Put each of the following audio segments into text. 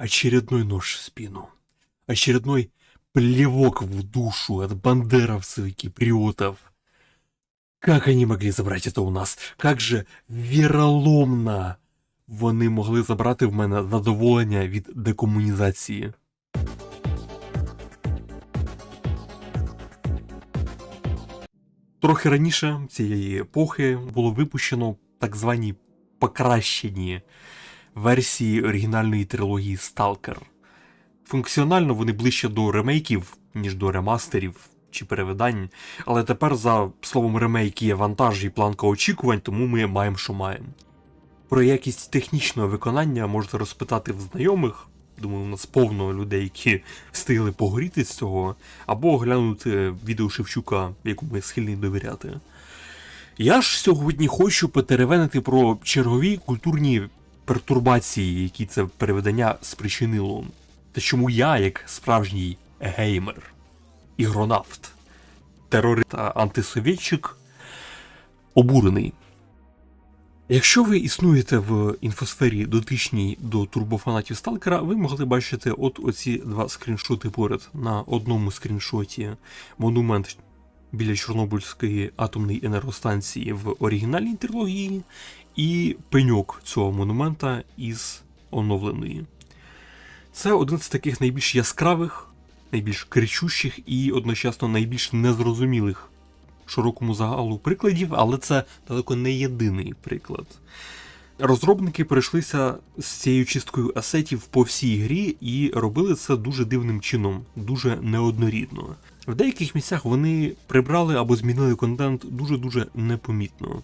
Очередной нож в спину. Очередной плевок в душу от бандеровцев и киприотов. Как они могли забрать это у нас? Как же віроломно вони могли забрати в мене задоволення від декомунізації. Трохи раніше цієї епохи було випущено так звані покращені версії оригінальної трилогії Stalker. Функціонально вони ближче до ремейків, ніж до ремастерів чи перевидань, але тепер за словом ремейк є вантаж і планка очікувань, тому ми маємо, що маємо. Про якість технічного виконання можете розпитати в знайомих. Думаю, у нас повно людей, які встигли погоріти з цього, або оглянути відео Шевчука, якому я схильний довіряти. Я ж сьогодні хочу потеревенити про чергові культурні пертурбації, які це переведення спричинило. Та чому я, як справжній геймер, ігронавт, терорист та антисовєтчик, обурений. Якщо ви існуєте в інфосфері дотичній до турбофанатів Сталкера, ви могли бачити от оці два скріншоти поряд. На одному скріншоті монумент біля Чорнобильської атомної енергостанції в оригінальній трилогії, і пеньок цього монумента із оновленої. Це один з таких найбільш яскравих, найбільш кричущих і одночасно найбільш незрозумілих широкому загалу прикладів, але це далеко не єдиний приклад. Розробники пройшлися з цією чисткою асетів по всій грі і робили це дуже дивним чином, дуже неоднорідно. В деяких місцях вони прибрали або змінили контент дуже-дуже непомітно,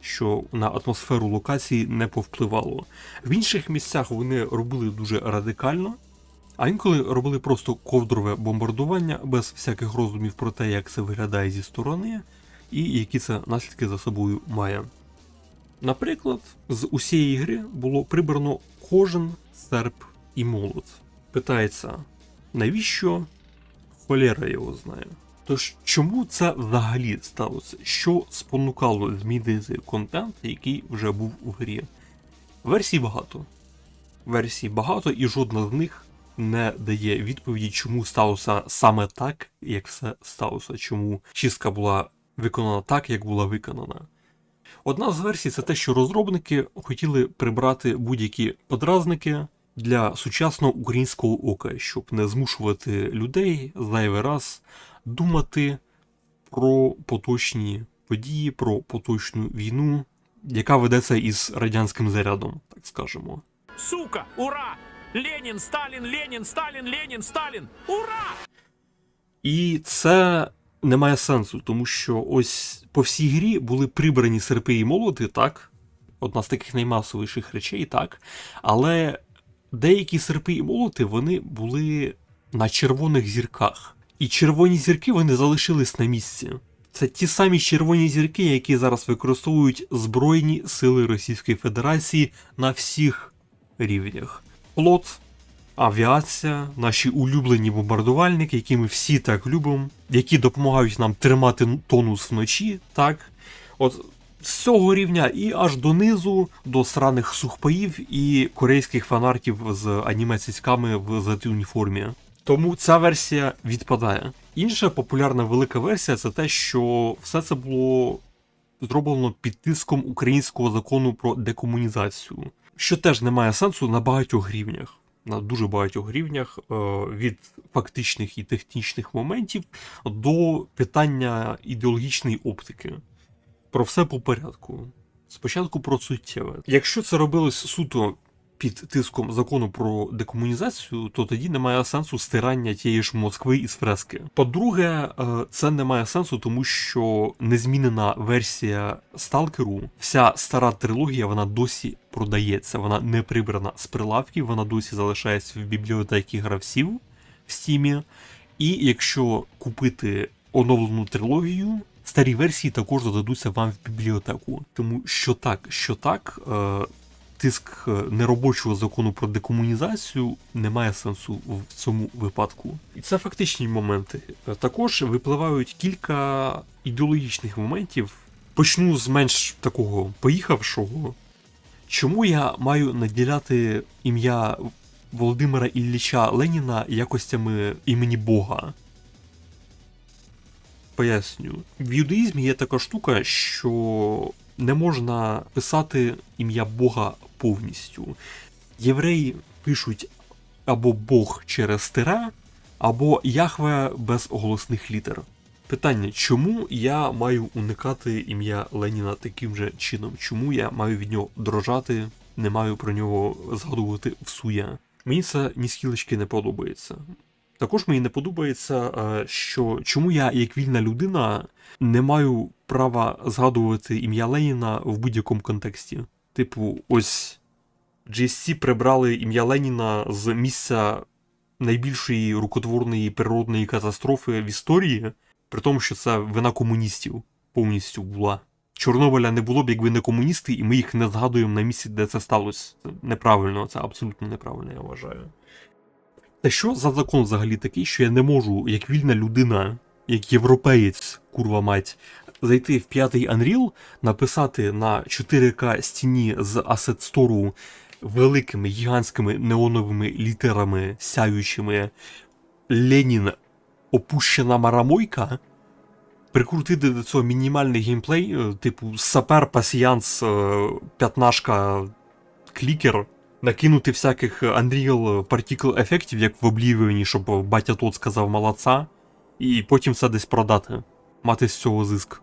що на атмосферу локації не повпливало. В інших місцях вони робили дуже радикально, а інколи робили просто ковдрове бомбардування без всяких роздумів про те, як це виглядає зі сторони, і які це наслідки за собою має. Наприклад, з усієї гри було прибрано кожен серп і молот. Питається, навіщо холєра його знає? Тож чому це взагалі сталося? Що спонукало змінити контент, який вже був у грі? Версій багато. Версій багато, і жодна з них не дає відповіді, чому сталося саме так, як все сталося, чому чистка була виконана так, як була виконана. Одна з версій це те, що розробники хотіли прибрати будь-які подразники для сучасного українського ока, щоб не змушувати людей зайвий раз думати про поточні події, про поточну війну, яка ведеться із радянським зарядом, так скажемо. Сука! Ура! Ленин, Сталин, Ленин, Сталин, Ленин, Сталин! Ура! І це не має сенсу, тому що ось по всій грі були прибрані серпи і молоти, так. Одна з таких наймасовіших речей, так. Але деякі серпи і молоти вони були на червоних зірках. І червоні зірки вони залишились на місці. Це ті самі червоні зірки, які зараз використовують Збройні сили Російської Федерації на всіх рівнях. Флот, авіація, наші улюблені бомбардувальники, які ми всі так любимо, які допомагають нам тримати тонус вночі, так. От з цього рівня і аж донизу до сраних сухпаїв і корейських фанартів з аніме-цицьками в золотій уніформі. Тому ця версія відпадає. Інша популярна велика версія це те, що все це було зроблено під тиском українського закону про декомунізацію, що теж не має сенсу на багатьох рівнях. На дуже багатьох рівнях е, від фактичних і технічних моментів до питання ідеологічної оптики. Про все по порядку. Спочатку про суттєве. Якщо це робилось суто під тиском закону про декомунізацію, то тоді немає сенсу стирання тієї ж Москви із фрески. По-друге, е, це не має сенсу, тому що незмінена версія сталкеру, вся стара трилогія, вона досі продається, вона не прибрана з прилавків, вона досі залишається в бібліотекі гравців в стімі. І якщо купити оновлену трилогію, старі версії також додадуться вам в бібліотеку. Тому що так, що так. Е, тиск е, неробочого закону про декомунізацію не має сенсу в цьому випадку. І це фактичні моменти. Е, Також випливають кілька ідеологічних моментів. Почну з менш такого поїхавшого. Чому я маю наділяти ім'я Володимира Ілліча Леніна якостями імені Бога. Поясню. В юдаїзмі є така штука, що не можна писати ім'я Бога повністю. Євреї пишуть або Бог через тире, або Яхве без голосних літер. Питання, чому я маю уникати ім'я Леніна таким же чином? Чому я маю від нього дрожати, не маю про нього згадувати всуя? Мені це ні скілечки не подобається. Також мені не подобається, е, що чому я, як вільна людина, не маю права згадувати ім'я Леніна в будь-якому контексті. Типу, ось GSC прибрали ім'я Леніна з місця найбільшої рукотворної природної катастрофи в історії, при тому, що це вина комуністів повністю була. Чорнобиля не було б, якби не комуністи, і ми їх не згадуємо на місці, де це сталося. Це неправильно, це абсолютно неправильно, я вважаю. Та що за закон взагалі такий, що я не можу, як вільна людина, як європеєць, курва мать, зайти в п'ятий Unreal, написати на 4К стіні з Asset Store великими гігантськими неоновими літерами, сяючими. Ленін опущена марамойка, прикрутити до цього мінімальний геймплей, е, типу сапер, пасіянс, е, п'ятнашка, клікер, накинути всяких Unreal Particle ефектів, як в Oblivion, щоб батя тот сказав молодца, і потім це десь продати, мати з цього зиск.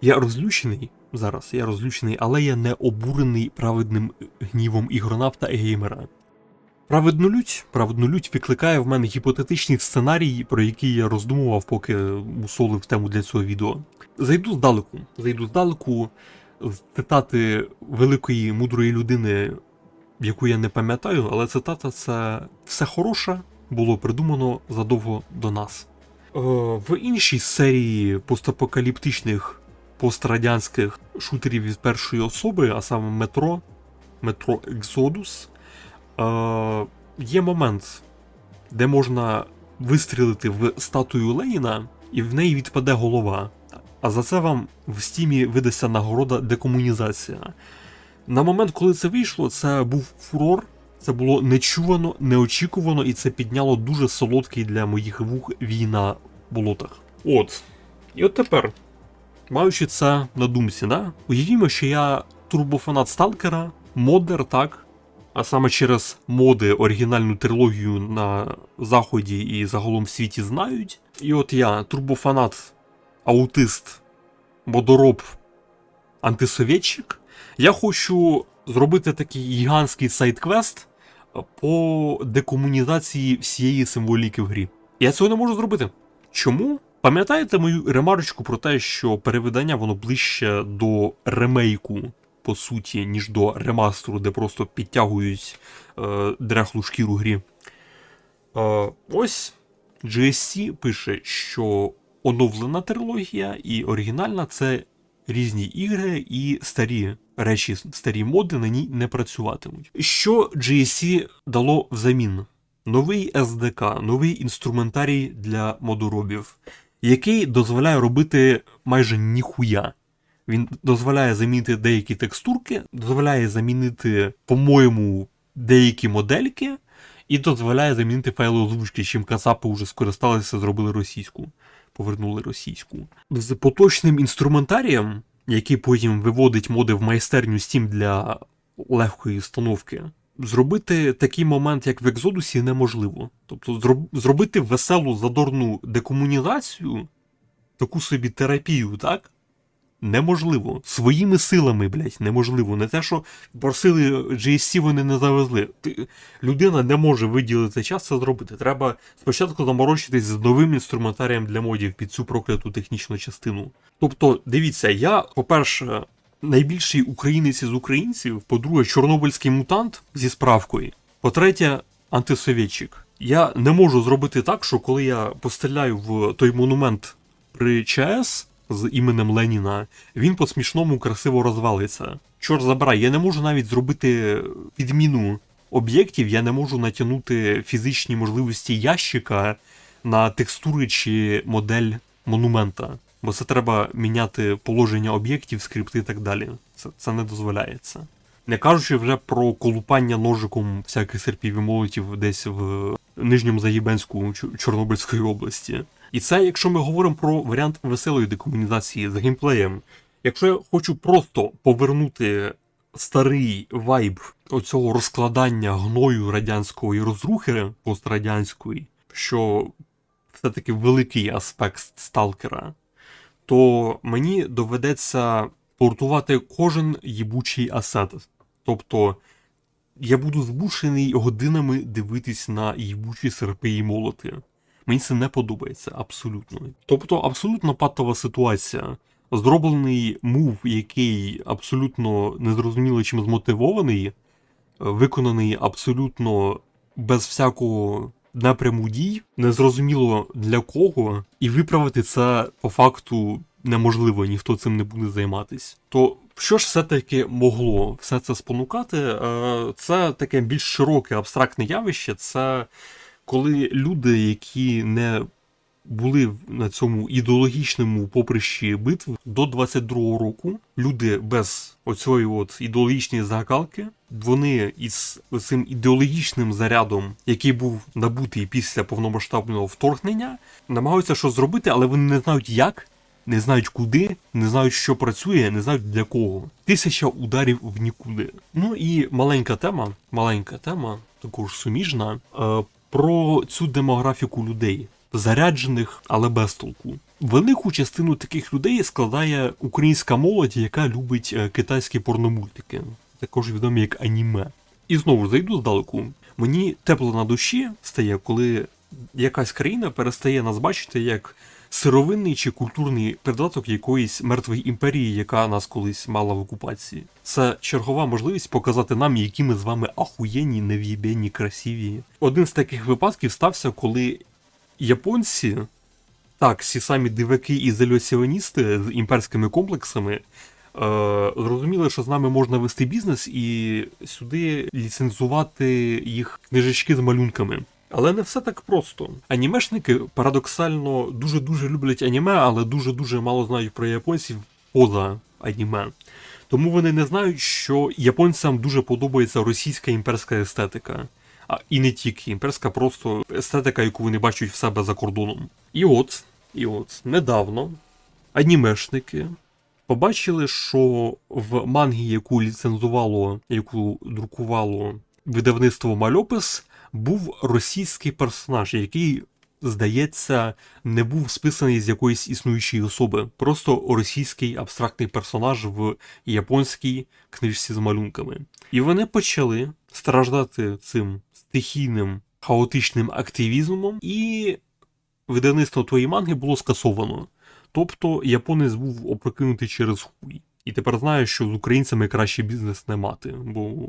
Я розлючений зараз, я розлючений, але я не обурений праведним гнівом ігронавта і геймера. Праведну лють, праведну лють викликає в мене гіпотетичний сценарій, про який я роздумував, поки мусолив тему для цього відео. Зайду здалеку, зайду здалеку, з цитати великої мудрої людини, яку я не пам'ятаю, але цитата це все хороше було придумано задовго до нас. Е, в іншій серії постапокаліптичних пострадянських шутерів від першої особи, а саме метро, метро Exodus, е, є момент, де можна вистрілити в статую Леніна, і в неї відпаде голова. А за це вам в стімі видасться нагорода декомунізація. На момент, коли це вийшло, це був фурор, це було нечувано, неочікувано, і це підняло дуже солодкий для моїх вух війна болотах. От. І от тепер, маючи це на думці, да? уявімо, що я турбофанат Сталкера, модер, так? А саме через моди оригінальну трилогію на Заході і загалом в світі знають. І от я, турбофанат, аутист, модороб, антисовєтчик. Я хочу зробити такий гігантський сайт-квест по декомунізації всієї символіки в грі. Я цього не можу зробити. Чому? Пам'ятаєте мою ремарочку про те, що перевидання воно ближче до ремейку, по суті, ніж до ремастеру, де просто підтягують е, дряхлу шкіру грі. Е, ось GSC пише, що оновлена трилогія і оригінальна це різні ігри і старі речі, старі моди на ній не працюватимуть. Що GSC дало взамін? Новий SDK, новий інструментарій для модоробів, який дозволяє робити майже ніхуя. Він дозволяє замінити деякі текстурки, дозволяє замінити, по-моєму, деякі модельки, і дозволяє замінити файли озвучки, чим Кацапи вже скористалися, зробили російську, повернули російську. З поточним інструментарієм, який потім виводить моди в майстерню Steam для легкої установки, зробити такий момент, як в Екзодусі, неможливо. Тобто зробити веселу задорну декомунізацію, таку собі терапію, так? Неможливо. Своїми силами, блядь, неможливо. Не те, що просили GSC, вони не завезли. Ти, людина не може виділити час це зробити. Треба спочатку заморочитись з новим інструментарієм для модів під цю прокляту технічну частину. Тобто, дивіться, я, по-перше, найбільший українець із українців, по-друге, чорнобильський мутант зі справкою. По-третє, антисовєтчик. Я не можу зробити так, що коли я постріляю в той монумент при ЧАЕС з іменем Леніна, він по-смішному красиво розвалиться. Чорт забирай, я не можу навіть зробити підміну об'єктів, я не можу натягнути фізичні можливості ящика на текстури чи модель монумента. Бо це треба міняти положення об'єктів, скрипти і так далі. Це, це не дозволяється. Не кажучи вже про колупання ножиком всяких серпів і молотів десь в нижньому Загібенську Чорнобильської області. І це якщо ми говоримо про варіант веселої декомунізації з геймплеєм. Якщо я хочу просто повернути старий вайб оцього розкладання гною радянської розрухи пострадянської, що все-таки великий аспект сталкера, то мені доведеться портувати кожен їбучий асет. Тобто я буду змушений годинами дивитись на їбучі серпи і молоти. Мені це не подобається абсолютно. Тобто, абсолютно патова ситуація. Зроблений мув, який абсолютно незрозуміло чим змотивований, е, виконаний абсолютно без всякого напряму дій, незрозуміло для кого, і виправити це по факту неможливо, ніхто цим не буде займатись. То що ж все-таки могло все це спонукати? Е, Це таке більш широке абстрактне явище. Це коли люди, які не були на цьому ідеологічному поприщі битв до 22-го року, люди без оцієї от ідеологічної закалки, вони із цим ідеологічним зарядом, який був набутий після повномасштабного вторгнення, намагаються щось зробити, але вони не знають як, не знають куди, не знають, що працює, не знають для кого. Тисяча ударів в нікуди. Ну і маленька тема, маленька тема, також суміжна, е, про цю демографіку людей, заряджених, але без толку. Велику частину таких людей складає українська молодь, яка любить е, китайські порномультики, також відомі як аніме. І знову зайду здалеку. Мені тепло на душі стає, коли якась країна перестає нас бачити як сировинний чи культурний придаток якоїсь мертвої імперії, яка нас колись мала в окупації. Це чергова можливість показати нам, які ми з вами ахуєнні, нев'єбєнні, красиві. Один з таких випадків стався, коли японці, так, всі самі диваки і ізоляціоністи з імперськими комплексами. е, Зрозуміли, що з нами можна вести бізнес і сюди ліцензувати їх книжечки з малюнками. Але не все так просто. Анімешники парадоксально дуже-дуже люблять аніме, але дуже-дуже мало знають про японців поза аніме. Тому вони не знають, що японцям дуже подобається російська імперська естетика. А і не тільки імперська, просто естетика, яку вони бачать в себе за кордоном. І от, і от, недавно анімешники побачили, що в мангі, яку ліцензувало, яку друкувало видавництво Мальопис, був російський персонаж, який, здається, не був списаний з якоїсь існуючої особи. Просто російський абстрактний персонаж в японській книжці з малюнками. І вони почали страждати цим стихійним хаотичним активізмом, і видавництво твоєї манги було скасовано. Тобто японець був опрокинутий через хуй. І тепер знає, що з українцями краще бізнес не мати, бо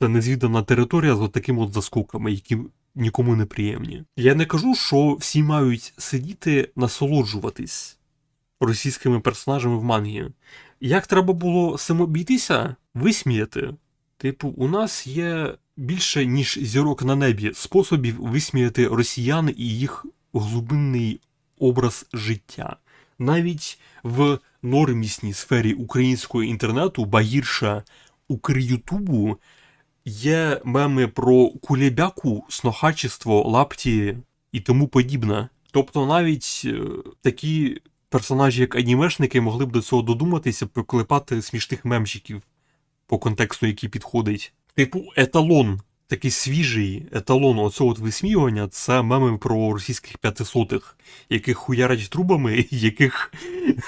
це незвідана територія з такими от заскоками, які нікому не приємні. Я не кажу, що всі мають сидіти насолоджуватись російськими персонажами в мангі. Як треба було цим обійтися? Висміяти. Типу, у нас є більше, ніж зірок на небі, способів висміяти росіян і їх глибинний образ життя. Навіть в нормісній сфері українського інтернету, ба гірше Укрютубу, є меми про кулебяку, снохачество, лапті і тому подібне. Тобто навіть е, такі персонажі, як анімешники, могли б до цього додуматися, поклепати смішних мемчиків по контексту, який підходить. Типу, еталон, такий свіжий еталон оцього от висміювання це меми про російських п'ятисотих, яких хуярять трубами, яких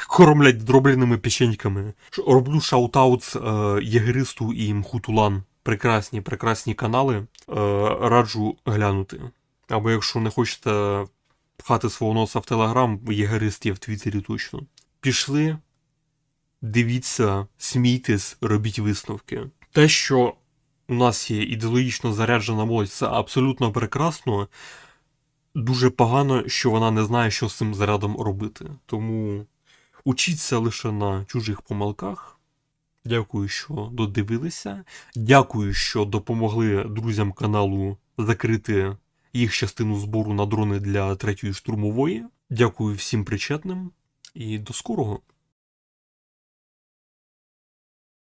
кормлять дробленими печеньками. Роблю шаутаут е, Єгеристу і Мхутулан. Прекрасні, прекрасні канали. Е, раджу глянути. Або якщо не хочете пхати свого носа в Телеграм, Єгерист є в Твіттері точно. Пішли, дивіться, смійтесь, робіть висновки. Те, що у нас є ідеологічно заряджена молодь, це абсолютно прекрасно. Дуже погано, що вона не знає, що з цим зарядом робити. Тому учіться лише на чужих помилках. Дякую, що додивилися. Дякую, що допомогли друзям каналу закрити їх частину збору на дрони для третьої штурмової. Дякую всім причетним і до скорого.